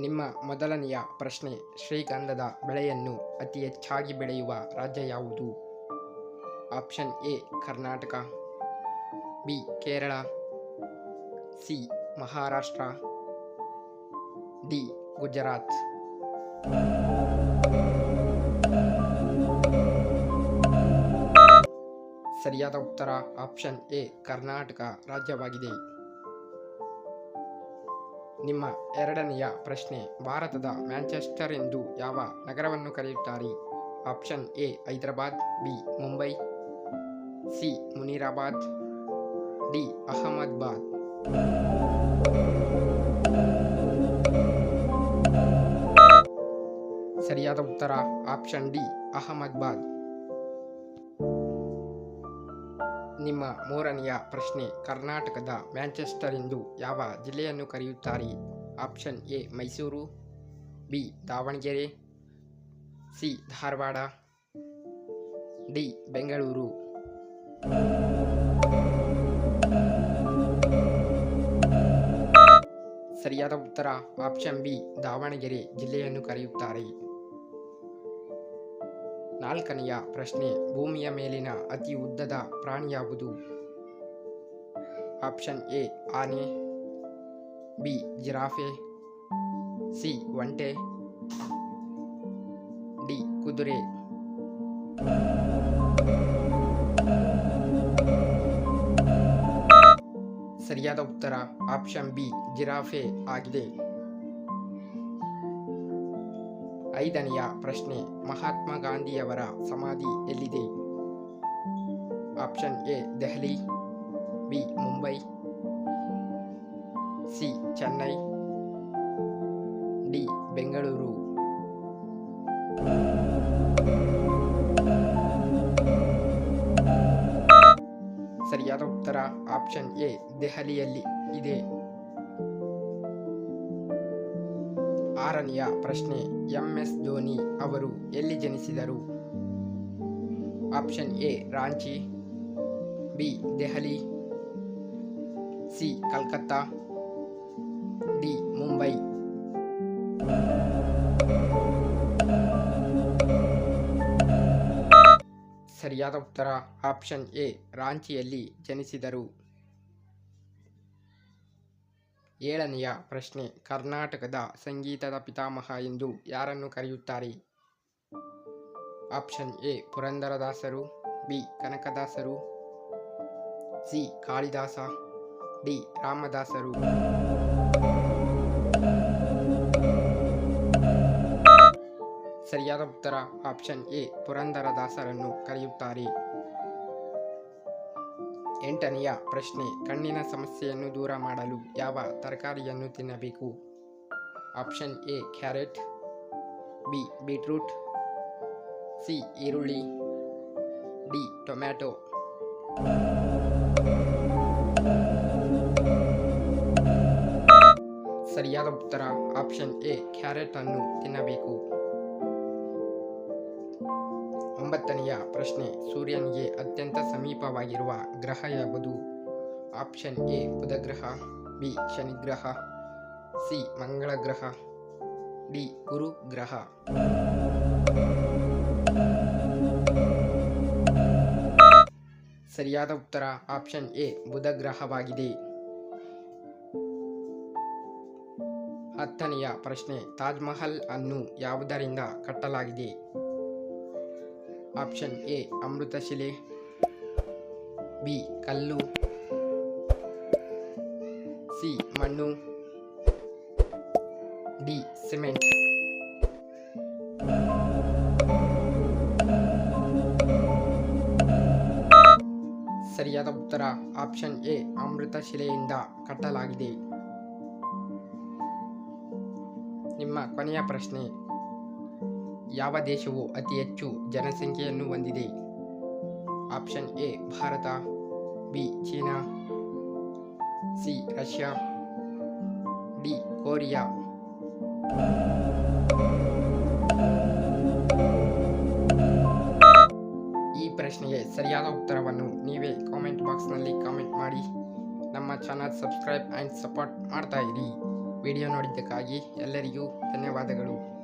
ನಿಮ್ಮ ಮೊದಲನೆಯ ಪ್ರಶ್ನೆ, ಶ್ರೀಗಂಧದ ಬೆಳೆಯನ್ನು ಅತಿ ಹೆಚ್ಚಾಗಿ ಬೆಳೆಯುವ ರಾಜ್ಯ ಯಾವುದು? Option A, Karnataka, B, Kerala, C, Maharashtra, D, Gujarat. ಸರಿಯಾದ ಉತ್ತರ ಆಪ್ಷನ್ ಎ, ಕರ್ನಾಟಕ ರಾಜ್ಯವಾಗಿದೆ. ನಿಮ್ಮ ಎರಡನೆಯ ಪ್ರಶ್ನೆ, ಭಾರತದ ಮ್ಯಾಂಚೆಸ್ಟರ್ ಎಂದು ಯಾವ ನಗರವನ್ನು ಕರೆಯುತ್ತಾರೆ? Option A, Hyderabad, B, Mumbai, C, Munirabad, D, Ahmedabad. ಸರಿಯಾದ ಉತ್ತರ ಆಪ್ಷನ್ ಡಿ, ಅಹಮದಾಬಾದ್. ನಿಮ್ಮ ಮೂರನೆಯ ಪ್ರಶ್ನೆ, ಕರ್ನಾಟಕದ ಮ್ಯಾಂಚೆಸ್ಟರ್ ಎಂದು ಯಾವ ಜಿಲ್ಲೆಯನ್ನು ಕರೆಯುತ್ತಾರೆ? Option A, Mysuru, B, Davanagere, C, Dharwad, D, Bengaluru. ಸರಿಯಾದ ಉತ್ತರ, ಆಪ್ಷನ್ ಬಿ, ದಾವಣಗೆರೆ ಜಿಲ್ಲೆಯನ್ನು ಕರೆಯುತ್ತಾರೆ. ನಾಲ್ಕನೆಯ ಪ್ರಶ್ನೆ, ಭೂಮಿಯ ಮೇಲಿನ ಅತಿ ಉದ್ದದ ಪ್ರಾಣಿ ಯಾವುದು? ಆಪ್ಷನ್ ಎ, ಆನೆ, ಬಿ, ಜಿರಾಫೆ, ಸಿ, ಒಂಟೆ, ಡಿ, ಕುದುರೆ. ಸರಿಯಾದ ಉತ್ತರ, ಆಪ್ಷನ್ ಬಿ, ಜಿರಾಫೆ ಆಗಿದೆ. ಐದನೆಯ ಪ್ರಶ್ನೆ, ಮಹಾತ್ಮ ಗಾಂಧಿಯವರ ಸಮಾಧಿ ಎಲ್ಲಿದೆ? Option A, Delhi, B, Mumbai, C, Chennai, D, Bengaluru. ಸರಿಯಾದ ಉತ್ತರ ಆಪ್ಷನ್ ಎ, ದೆಹಲಿಯಲ್ಲಿ ಇದೆ. ಆರನೆಯ ಪ್ರಶ್ನೆ, ಎಂ. ಎಸ್. ಧೋನಿ ಅವರು ಎಲ್ಲಿ ಜನಿಸಿದರು? Option A, Ranchi, B, Delhi, C, Calcutta, D, Mumbai. ಸರಿಯಾದ ಉತ್ತರ, ಆಪ್ಷನ್ ಎ, ರಾಂಚಿಯಲ್ಲಿ ಜನಿಸಿದರು. ಏಳನೆಯ ಪ್ರಶ್ನೆ, ಕರ್ನಾಟಕದ ಸಂಗೀತದ ಪಿತಾಮಹ ಎಂದು ಯಾರನ್ನು ಕರೆಯುತ್ತಾರೆ? ಆಪ್ಷನ್ ಎ, ಪುರಂದರದಾಸರು, ಬಿ, ಕನಕದಾಸರು, ಸಿ, ಕಾಳಿದಾಸ, ಡಿ, ರಾಮದಾಸರು. ಸರಿಯಾದ ಉತ್ತರ ಆಪ್ಷನ್ ಎ, ಪುರಂದರದಾಸರನ್ನು ಕರೆಯುತ್ತಾರೆ. ಎಂಟನೆಯ ಪ್ರಶ್ನೆ, ಕಣ್ಣಿನ ಸಮಸ್ಯೆಯನ್ನು ದೂರ ಮಾಡಲು ಯಾವ ತರಕಾರಿಯನ್ನು ತಿನ್ನಬೇಕು? Option A, carrot, B, beetroot, C, ಈರುಳ್ಳಿ, ಡಿ, ಟೊಮ್ಯಾಟೊ. ಸರಿಯಾದ ಉತ್ತರ, ಆಪ್ಷನ್ ಎ ಕ್ಯಾರೆಟ್ ಅನ್ನು ತಿನ್ನಬೇಕು. ಒಂಬತ್ತನೆಯ ಪ್ರಶ್ನೆ. ಸೂರ್ಯನಿಗೆ ಅತ್ಯಂತ ಸಮೀಪವಾಗಿರುವ ಗ್ರಹ ಯಾವುದು? ಆಪ್ಷನ್ ಎ, ಬುಧಗ್ರಹ, ಬಿ, ಶನಿಗ್ರಹ, ಸಿ ಮಂಗಳ ಗ್ರಹ ಡಿ ಗುರು ಗ್ರಹ ಸರಿಯಾದ ಉತ್ತರ ಆಪ್ಷನ್ ಎ, ಬುಧಗ್ರಹವಾಗಿದೆ. ಹತ್ತನೆಯ ಪ್ರಶ್ನೆ ತಾಜ್ಮಹಲ್ ಅನ್ನು ಯಾವುದರಿಂದ ಕಟ್ಟಲಾಗಿದೆ? ಆಪ್ಷನ್ ಎ ಅಮೃತಶಿಲೆ ಬಿ ಕಲ್ಲು ಸಿ ಮಣ್ಣು ಡಿ ಸಿಮೆಂಟ್ ಸರಿಯಾದ ಉತ್ತರ ಆಪ್ಷನ್ ಎ ಅಮೃತ ಶಿಲೆಯಿಂದ ಕಟ್ಟಲಾಗಿದೆ. ನಿಮ್ಮ ಕೊನೆಯ ಪ್ರಶ್ನೆ. ಯಾವ ದೇಶವು ಅತಿ ಹೆಚ್ಚು ಜನಸಂಖ್ಯೆಯನ್ನು ಹೊಂದಿದೆ? Option A, Bharat, B, China, C, Russia, D, Korea. ಈ ಪ್ರಶ್ನೆಗೆ ಸರಿಯಾದ ಉತ್ತರವನ್ನು ನೀವೇ ಕಾಮೆಂಟ್ ಬಾಕ್ಸ್ನಲ್ಲಿ ಕಾಮೆಂಟ್ ಮಾಡಿ. ನಮ್ಮ ಚಾನಲ್ ಸಬ್ಸ್ಕ್ರೈಬ್ ಆ್ಯಂಡ್ ಸಪೋರ್ಟ್ ಮಾಡ್ತಾ ಇರಿ. ವಿಡಿಯೋ ನೋಡಿದ್ದಕ್ಕಾಗಿ ಎಲ್ಲರಿಗೂ ಧನ್ಯವಾದಗಳು.